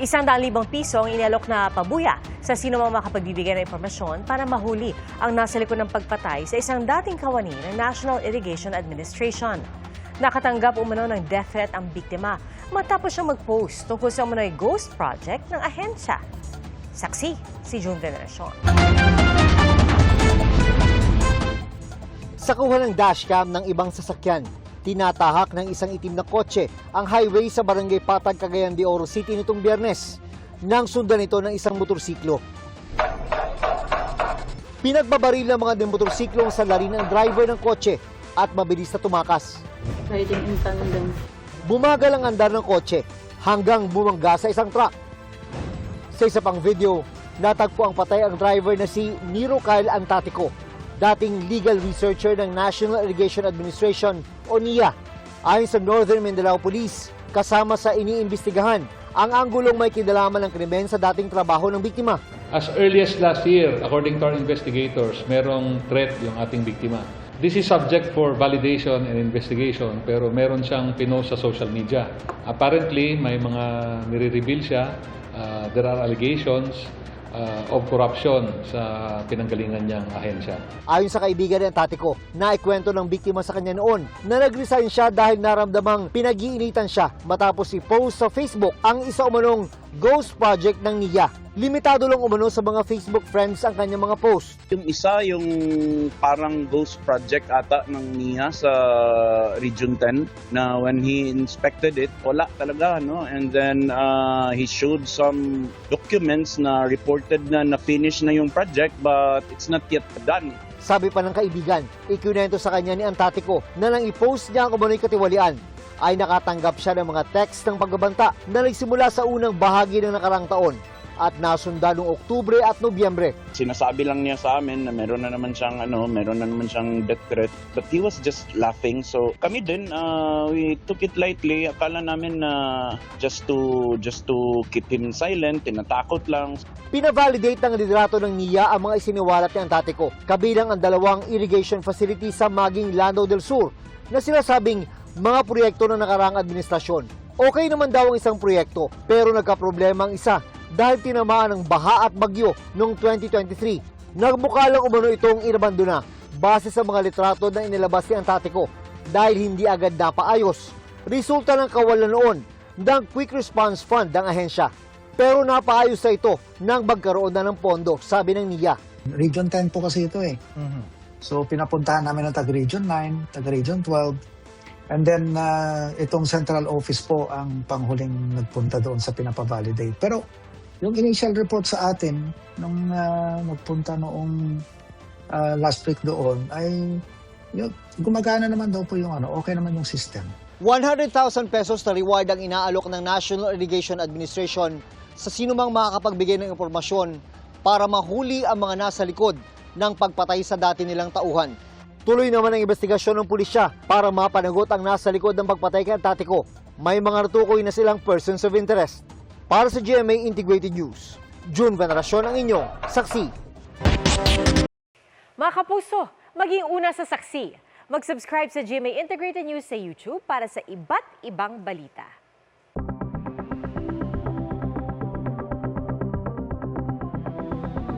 Isang daan libang piso ang inalok na pabuya sa sino mang makapagbibigay ng impormasyon para mahuli ang nasa likod ng pagpatay sa isang dating kawani ng National Irrigation Administration. Nakatanggap umano ng death threat ang biktima matapos siyang mag-post tungkol sa umano'y ghost project ng ahensya. Saksi, si June Veneracion. Sa kuha ng dashcam ng ibang sasakyan, tinatahak ng isang itim na kotse ang highway sa Barangay Patag, Cagayan de Oro City nitong biyernes nang sundan ito ng isang motorsiklo. Pinagbabaril ng mga motorsiklo sa lari ng driver ng kotse at mabilis na tumakas. riding in tandem. Bumagal ang andar ng kotse hanggang bumangga sa isang truck. Sa isa pang video, natagpo ang patay ang driver na si Niro Kyle Antatico, dating legal researcher ng National Irrigation Administration o NIA. Ayon sa Northern Mindanao Police, kasama sa iniimbestigahan ang anggulong may kinalaman ng krimen sa dating trabaho ng biktima. As early as last year, according to our investigators, merong threat yung ating biktima. This is subject for validation and investigation, pero meron siyang pinost sa social media. Apparently, may mga nire-reveal siya. Uh, there are allegations uh, of corruption sa pinanggalingan niyang ahensya. Ayon sa kaibigan ng tati ko, naikwento ng biktima sa kanya noon na nag-resign siya dahil naramdamang pinag-iinitan siya matapos i-post sa Facebook ang isa umanong ghost project ng NIA. Limitado lang umano sa mga Facebook friends ang kanyang mga post. Yung isa, yung parang ghost project ata ng NIA sa Region 10 na when he inspected it, wala talaga, no? And then uh, he showed some documents na reported na na-finish na yung project but it's not yet done. Sabi pa ng kaibigan, ikunento sa kanya ni Antatiko na nang i-post niya ang umano'y katiwalian ay nakatanggap siya ng mga text ng pagbabanta na nagsimula sa unang bahagi ng nakarang taon at nasundan noong Oktubre at Nobyembre. Sinasabi lang niya sa amin na meron na naman siyang ano, meron na naman siyang death threat. But he was just laughing. So kami din, uh, we took it lightly. Akala namin na just to just to keep him silent, tinatakot lang. Pinavalidate ng liderato ng NIA ang mga isiniwalat ni Antatiko, kabilang ang dalawang irrigation facility sa Maging Lanao del Sur na sinasabing mga proyekto ng nakaraang administrasyon. Okay naman daw ang isang proyekto pero nagkaproblema ang isa dahil tinamaan ng baha at bagyo noong 2023. Nagmukha lang umano itong inabandona base sa mga litrato na inilabas ni Antatiko dahil hindi agad napaayos. Resulta ng kawalan noon ng Quick Response Fund ng ahensya. Pero napaayos sa ito nang magkaroon na ng pondo, sabi ng NIA. Region 10 po kasi ito eh. So pinapuntahan namin ng taga-Region 9, taga-Region 12. And then uh, itong central office po ang panghuling nagpunta doon sa pinapavalidate. Pero yung initial report sa atin nung uh, nagpunta noong uh, last week doon ay yun, gumagana naman daw po yung ano, okay naman yung system. 100,000 pesos na reward ang inaalok ng National Irrigation Administration sa sinumang makakapagbigay ng impormasyon para mahuli ang mga nasa likod ng pagpatay sa dati nilang tauhan. Tuloy naman ang investigasyon ng pulisya para mapanagot ang nasa likod ng pagpatay kay Tatiko. May mga natukoy na silang persons of interest. Para sa GMA Integrated News, June Veneracion ang inyong saksi. Mga kapuso, maging una sa saksi. Mag-subscribe sa GMA Integrated News sa YouTube para sa iba't ibang balita.